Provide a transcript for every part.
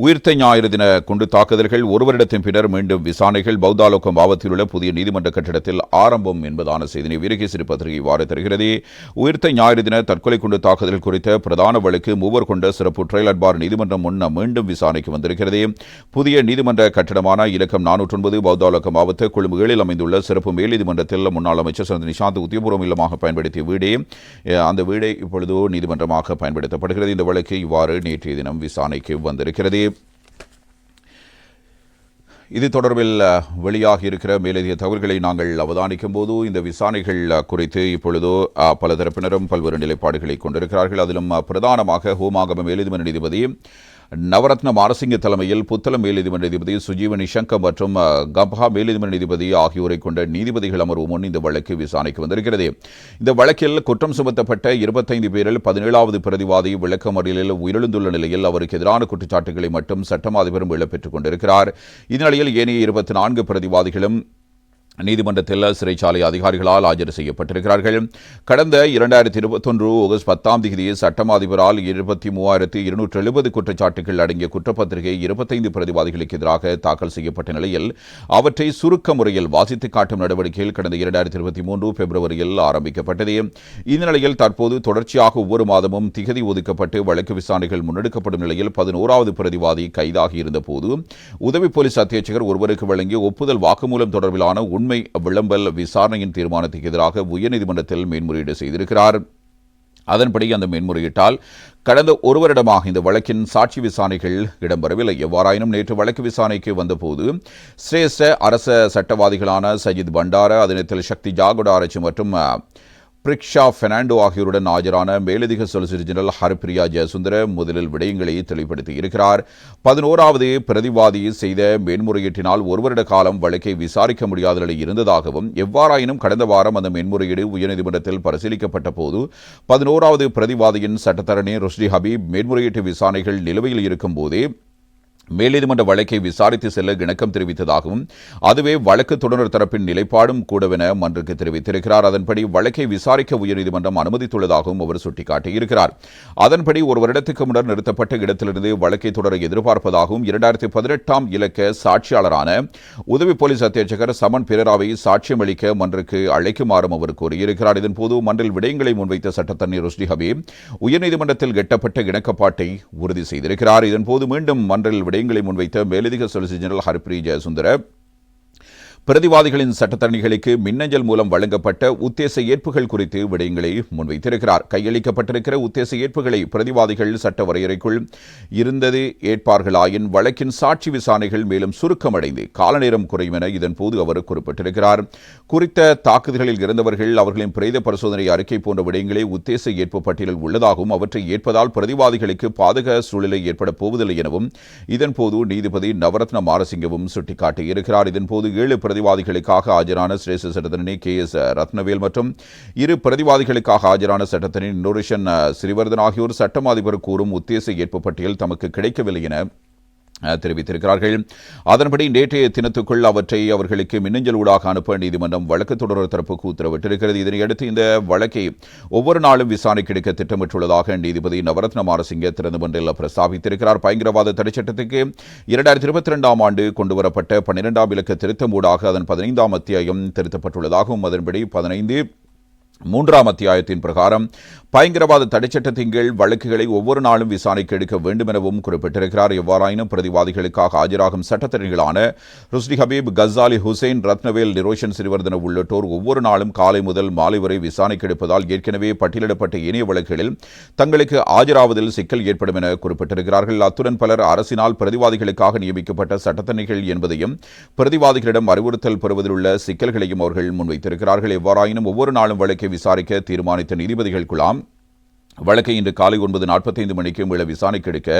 உயிர்த்த ஞாயிறு தின குண்டு தாக்குதல்கள் ஒரு வருடத்தின் பின்னர் மீண்டும் விசாரணைகள். பௌத்தாலோகம் ஆபத்தில் உள்ள புதிய நீதிமன்ற கட்டிடத்தில் ஆரம்பம் என்பதான செய்தினை சிறு பத்திரிகை இவ்வாறு தருகிறது. உயிர்த்த ஞாயிறு தின தற்கொலை குண்டு தாக்குதல் குறித்த பிரதான வழக்கு மூவர் கொண்ட சிறப்பு ட்ரையல் அட்பார் நீதிமன்றம் முன்ன மீண்டும் விசாரணைக்கு வந்திருக்கிறது. புதிய நீதிமன்ற கட்டிடமான இலக்கம் நானூற்றி ஒன்பது பௌத்தாலோகம் மாவட்ட கொழும்புகளில் அமைந்துள்ள சிறப்பு மேல் நீதிமன்றத்தில் முன்னாள் அமைச்சர் சந்த நிஷாந்த் உத்தியபூர்வம் இல்லமாக பயன்படுத்திய வீடே அந்த வீடே இப்பொழுது நீதிமன்றமாக பயன்படுத்தப்படுகிறது. இந்த வழக்கு இவ்வாறு நேற்றைய தினம் விசாரணைக்கு வந்திருக்கிறது. இது தொடர்பில் வெளியாகி இருக்கிற மேலதிக தகவல்களை நாங்கள் அவதானிக்கும் போது இந்த விசாரணைகள் குறித்து இப்பொழுது பல தரப்பினரும் பல்வேறு நிலைப்பாடுகளை கொண்டிருக்கிறார்கள். அதிலும் பிரதானமாக ஹோமாகம மேலதிபர் நீதிபதி நவரத்ன மாரசிங்க தலைமையில் புத்தளம் மேலதிபர் நீதிபதி சுஜீவ நிஷங்க மற்றும் அஹ், கம்பஹா மேலதிபர் நீதிபதி ஆகியோரை கொண்ட நீதிபதிகள் அமர்வு முன் இந்த வழக்கு விசாரணைக்கு வந்திருக்கிறது. இந்த வழக்கில் குற்றம் சுமத்தப்பட்ட இருபத்தைந்து பேரில் பதினேழாவது பிரதிவாதி விளக்கமறியலில் உயிரிழந்துள்ள நிலையில் அவருக்கு எதிரான குற்றச்சாட்டுகளை மட்டும் சட்டம் அதிபரும் பெற்றுக் கொண்டிருக்கிறார். இந்நிலையில் ஏனைய இருபத்தி நான்கு பிரதிவாதிகளும் நீதிமன்றத்தில் சிறைச்சாலை அதிகாரிகளால் ஆஜர் செய்யப்பட்டிருக்கிறார்கள். கடந்த இரண்டாயிரத்தி இருபத்தொன்று ஆகஸ்ட் பத்தாம் தேதி சட்டம் அதிபரால் இருபத்தி மூவாயிரத்து இருநூற்று எழுபது குற்றச்சாட்டுகள் அடங்கிய குற்றப்பத்திரிகை இருபத்தைந்து பிரதிவாதிகளுக்கு எதிராக தாக்கல் செய்யப்பட்ட நிலையில் அவற்றை சுருக்க முறையில் வாசித்து காட்டும் நடவடிக்கையில் கடந்த இரண்டாயிரத்தி இருபத்தி மூன்று பிப்ரவரியில் ஆரம்பிக்கப்பட்டது. இந்த நிலையில் தற்போது தொடர்ச்சியாக ஒவ்வொரு மாதமும் திகதி ஒதுக்கப்பட்டு வழக்கு விசாரணைகள் முன்னெடுக்கப்படும் நிலையில் பதினோராவது பிரதிவாதி கைதாகியிருந்த போது உதவி போலீஸ் அத்தியட்சகர் ஒருவருக்கு வழங்கிய ஒப்புதல் வாக்குமூலம் தொடர்பிலான உண்மை விளம்பல் விசாரணையின் தீர்மானத்துக்கு எதிராக உயர்நீதிமன்றத்தில் மேன்முறையீடு செய்திருக்கிறார். அதன்படி அந்த மேன்முறையீட்டால் கடந்த ஒரு வருடமாக இந்த வழக்கின் சாட்சி விசாரணைகள் இடம்பெறவில்லை. எவ்வாறாயினும் நேற்று வழக்கு விசாரணைக்கு வந்தபோது சிரேஷ்ட அரச சட்டவாதிகளான சஜித் பண்டார அதனத்தில் சக்தி ஜாகுடாரச்சு மற்றும் பிரிக்ஷா பெர்னாண்டோ ஆகியோருடன் ஆஜரான மேலதிக சொலிசிட்டர் ஜெனரல் ஹரிப்பிரியா ஜெயசுந்தர முதலில் விடயங்களை தெளிவுபடுத்தி இருக்கிறார். பதினோராவது பிரதிவாதி செய்த மேன்முறையீட்டினால் ஒரு வருட காலம் வழக்கை விசாரிக்க முடியாத நிலை இருந்ததாகவும் எவ்வாறாயினும் கடந்த வாரம் அந்த மேன்முறையீடு உயர்நீதிமன்றத்தில் பரிசீலிக்கப்பட்ட போது பதினோராவது பிரதிவாதியின் சட்டத்தரணி ருஷ்டி ஹபீப் மேன்முறையீட்டு விசாரணைகள் நிலுவையில் இருக்கும் போதே மேல்நீதிமன்ற வழக்கை விசாரித்து செல்ல இணக்கம் தெரிவித்ததாகவும் அதுவே வழக்கு தொடர் தரப்பின் நிலைப்பாடும் கூடவென மன்றுக்கு தெரிவித்திருக்கிறார். அதன்படி வழக்கை விசாரிக்க உயர்நீதிமன்றம் அனுமதித்துள்ளதாகவும் அவர் சுட்டிக்காட்டியிருக்கிறார். அதன்படி ஒரு வருடத்துக்கு முன்னர் நிறுத்தப்பட்ட இடத்திலிருந்து வழக்கை தொடர எதிர்பார்ப்பதாகவும் இரண்டாயிரத்தி பதினெட்டாம் இலக்க சாட்சியாளரான உதவி போலீஸ் அத்தியட்சகர் சமன் பிரராவை சாட்சியம் அளிக்க மன்றுக்கு அழைக்குமாறும் அவர் கூறியிருக்கிறார். இதன்போது மன்றில் விடயங்களை முன்வைத்த சட்டத்தண்ணி ருஷ்டி ஹபீப் உயர்நீதிமன்றத்தில் எட்டப்பட்ட இணக்கப்பாட்டை உறுதி செய்திருக்கிறார். இதன்போது மீண்டும் மன்றில் விடயங்களை முன்வைத்த மேலதிக சொலிசிட்டர் ஜெனரல் ஹரிப்ரி ஜெயசுந்தர பிரதிவாதிகளின் சட்டத்தரணிகளுக்கு மின்னஞ்சல் மூலம் வழங்கப்பட்ட உத்தேச ஏற்புகள் குறித்து விடயங்களை முன்வைத்திருக்கிறார். கையளிக்கப்பட்டிருக்கிற உத்தேச ஏற்புகளை பிரதிவாதிகள் சட்ட வரையறைக்குள் இருந்தது ஏற்பார்களாயின் வழக்கின் சாட்சி விசாரணைகள் மேலும் சுருக்கமடைந்து காலநேரம் குறையும் என இதன்போது அவர் குறிப்பிட்டிருக்கிறார். குறித்த தாக்குதல்களில் இறந்தவர்கள் அவர்களின் பிரேத பரிசோதனை அறிக்கை போன்ற விடயங்களே உத்தேச ஏற்பு பட்டியலில் உள்ளதாகவும் அவற்றை ஏற்பதால் பிரதிவாதிகளுக்கு பாதக சூழ்நிலை ஏற்பட போவதில்லை எனவும் இதன்போது நீதிபதி நவரத்ன மாரசிங்கவும் சுட்டிக்காட்டியிருக்கிறார். இதன்போது ஏழு பிரதிவாதிகளுக்காக ஆஜரான சிரேஷ்ட சட்டத்தரணி கே எஸ் ரத்னவேல் மற்றும் இரு பிரதிவாதிகளுக்காக ஆஜரான சட்டத்தரணி நுரிஷன் ஸ்ரீவர்தன் ஆகியோர் சட்டம் அதிபர் கூறும் உத்தேச ஏற்பு பட்டியல் தமக்கு கிடைக்கவில்லை என தெரிவித்திருக்கிறார்கள். அதன்படி நேற்றைய தினத்துக்குள் அவற்றை அவர்களுக்கு மின்னஞ்சல் ஊடாக அனுப்ப நீதிமன்றம் வழக்கு தொடர் தரப்புக்கு உத்தரவிட்டிருக்கிறது. இதனையடுத்து இந்த வழக்கை ஒவ்வொரு நாளும் விசாரணைக்கு எடுக்க திட்டமிட்டுள்ளதாக நீதிபதி நவரத்ன மாரசிங்க திறந்த மன்றில் பிரஸ்தாபித்திருக்கிறார். பயங்கரவாத தடைச்சட்டத்துக்கு இரண்டாயிரத்தி இருபத்தி ரெண்டாம் ஆண்டு கொண்டுவரப்பட்ட பன்னிரெண்டாம் இலக்க திருத்தம் ஊடாக அதன் பதினைந்தாம் அத்தியாயம் திருத்தப்பட்டுள்ளதாகவும் அதன்படி பதினைந்து மூன்றாம் அத்தியாயத்தின் பிரகாரம் பயங்கரவாத தடைச்சட்டத்தின் கீழ் வழக்குகளை ஒவ்வொரு நாளும் விசாரணைக்கு எடுக்க வேண்டும் எனவும் குறிப்பிட்டிருக்கிறார். எவ்வாறாயினும் பிரதிவாதிகளுக்காக ஆஜராகும் சட்டத்தரணிகளான ருஸ்டி ஹபீப் கசாலி ஹுசைன் ரத்னவேல் நிரோஷன் சிறிவர்தன உள்ளிட்டோர் ஒவ்வொரு நாளும் காலை முதல் மாலை வரை விசாரணைக்கு எடுப்பதால் ஏற்கனவே பட்டியலிடப்பட்ட இணைய வழக்குகளில் தங்களுக்கு ஆஜராவதில் சிக்கல் ஏற்படும் என குறிப்பிட்டிருக்கிறார்கள். அத்துடன் பலர் அரசினால் பிரதிவாதிகளுக்காக நியமிக்கப்பட்ட சட்டத்தரணிகள் என்பதையும் பிரதிவாதிகளிடம் அறிவுறுத்தல் பெறுவதில் உள்ள சிக்கல்களையும் அவர்கள் முன்வைத்திருக்கிறார்கள். எவ்வாறாயினும் ஒவ்வொரு நாளும் வழக்கை விசாரிக்க தீர்மானித்த நீதிபதிகள் குழாம் வழக்கை இன்று காலை ஒன்பது நாற்பத்தைந்து மணிக்கு மீள விசாரணைக்கு எடுக்க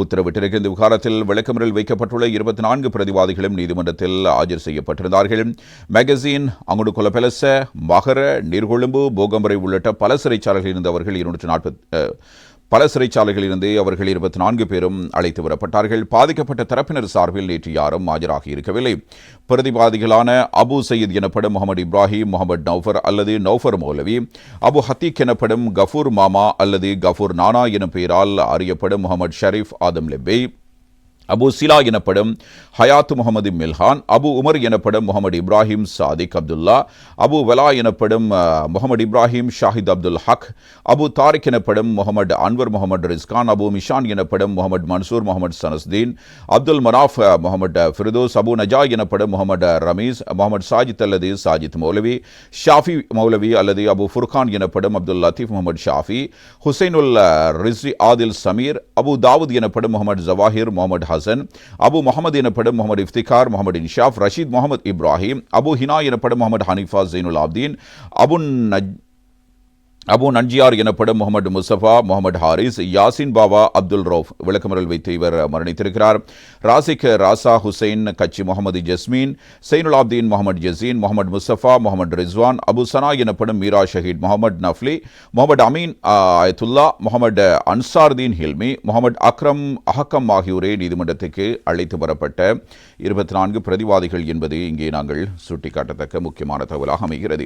உத்தரவிட்டிருக்க இந்த விவகாரத்தில் விளக்கமறில் வைக்கப்பட்டுள்ள இருபத்தி நான்கு பிரதிவாதிகளும் நீதிமன்றத்தில் ஆஜர் செய்யப்பட்டிருந்தார்கள். மேகசின் அங்குடு கொலபெலச மகர நீர்கொழும்பு போகம்பரை உள்ளிட்ட பல சிறைச்சாலைகளில் இருந்தவர்கள் இருநூற்று நாற்பத்தி பல சிறைச்சாலைகளிலிருந்து அவர்கள் இருபத்தி நான்கு பேரும் அழைத்து வரப்பட்டார்கள். பாதிக்கப்பட்ட தரப்பினர் சார்பில் நேற்று யாரும் ஆஜராகி இருக்கவில்லை. பிரதிவாதிகளான அபு சயீத் எனப்படும் முகமது இப்ராஹிம் முகமது நௌஃபர் அல்லது நௌஃபர் மௌலவி அபு ஹத்தீக் எனப்படும் கஃபூர் மாமா அல்லது கஃபூர் நானா எனும் பெயரால் அறியப்படும் முகமது ஷரீஃப் ஆதம் லெப்பை அபு சிலா எனப்படும் ஹயாத் முகமது மில்ஹான் அபு உமர் எனப்படும் முகமது இப்ராஹிம் சாதிக் அப்துல்லா அபு வலா எனப்படும் முகமது இப்ராஹிம் ஷாஹித் அப்துல் ஹக் அபு தாரிக் எனப்படும் முகமது அன்வர் முகமது ரிஸ்கான் அபு மிஷான் எனப்படும் முகமது மன்சூர் முகமது சனஸ்தீன் அப்துல் மனாஃப் முகமது ஃபிர்தோஸ் அபு நஜா எனப்படும் முகமது ரமீஸ் முகமது சாஜித் அல்லது சாஜித் மௌலவி ஷாஃபி மௌலவி அல்லது அபு ஃபுர்கான் எனப்படும் அப்துல் லத்தீப் முகமது ஷாஃபி ஹுசைனுல் ரிசி ஆதில் சமீர் அபு தாவூத் எனப்படும் முகமது ஜவாஹிர் முகமது ஹசன் அபு முகமது எனப்படும் முகமது இஃப்திகார் முகமது இன்ஷாஃப் ரஷீத் முகமது இப்ராஹிம் அபு ஹினா எனப்படும் முகமது ஹனிஃபா ஜெயினுல் ஆப்தீன் அபுன் நஜ் அபு நஞ்சியார் எனப்படும் முகமது முசஃபா முகமது ஹாரிஸ் யாசின் பாபா அப்துல் ரோஃப் விளக்கமறல் வைத்து இவர் மரணித்திருக்கிறார். ராசிக் ராசா ஹுசைன் கட்சி முகமது ஜஸ்மீன் சைனுல் முகமது ஜசீன் முகமது முசஃபா முகமது ரிஸ்வான் அபு சனா எனப்படும் மீரா ஷஹீத் முகமது நஃப்லி முகமது அமீன் அயத்துல்லா முகமது அன்சார்தீன் ஹில்மி முகமது அக்ரம் அஹக்கம் ஆகியோரே நீதிமன்றத்துக்கு அழைத்து வரப்பட்ட இருபத்தி நான்கு பிரதிவாதிகள் என்பது இங்கே நாங்கள் சுட்டிக்காட்டத்தக்க முக்கியமான தகவலாக அமைகிறது.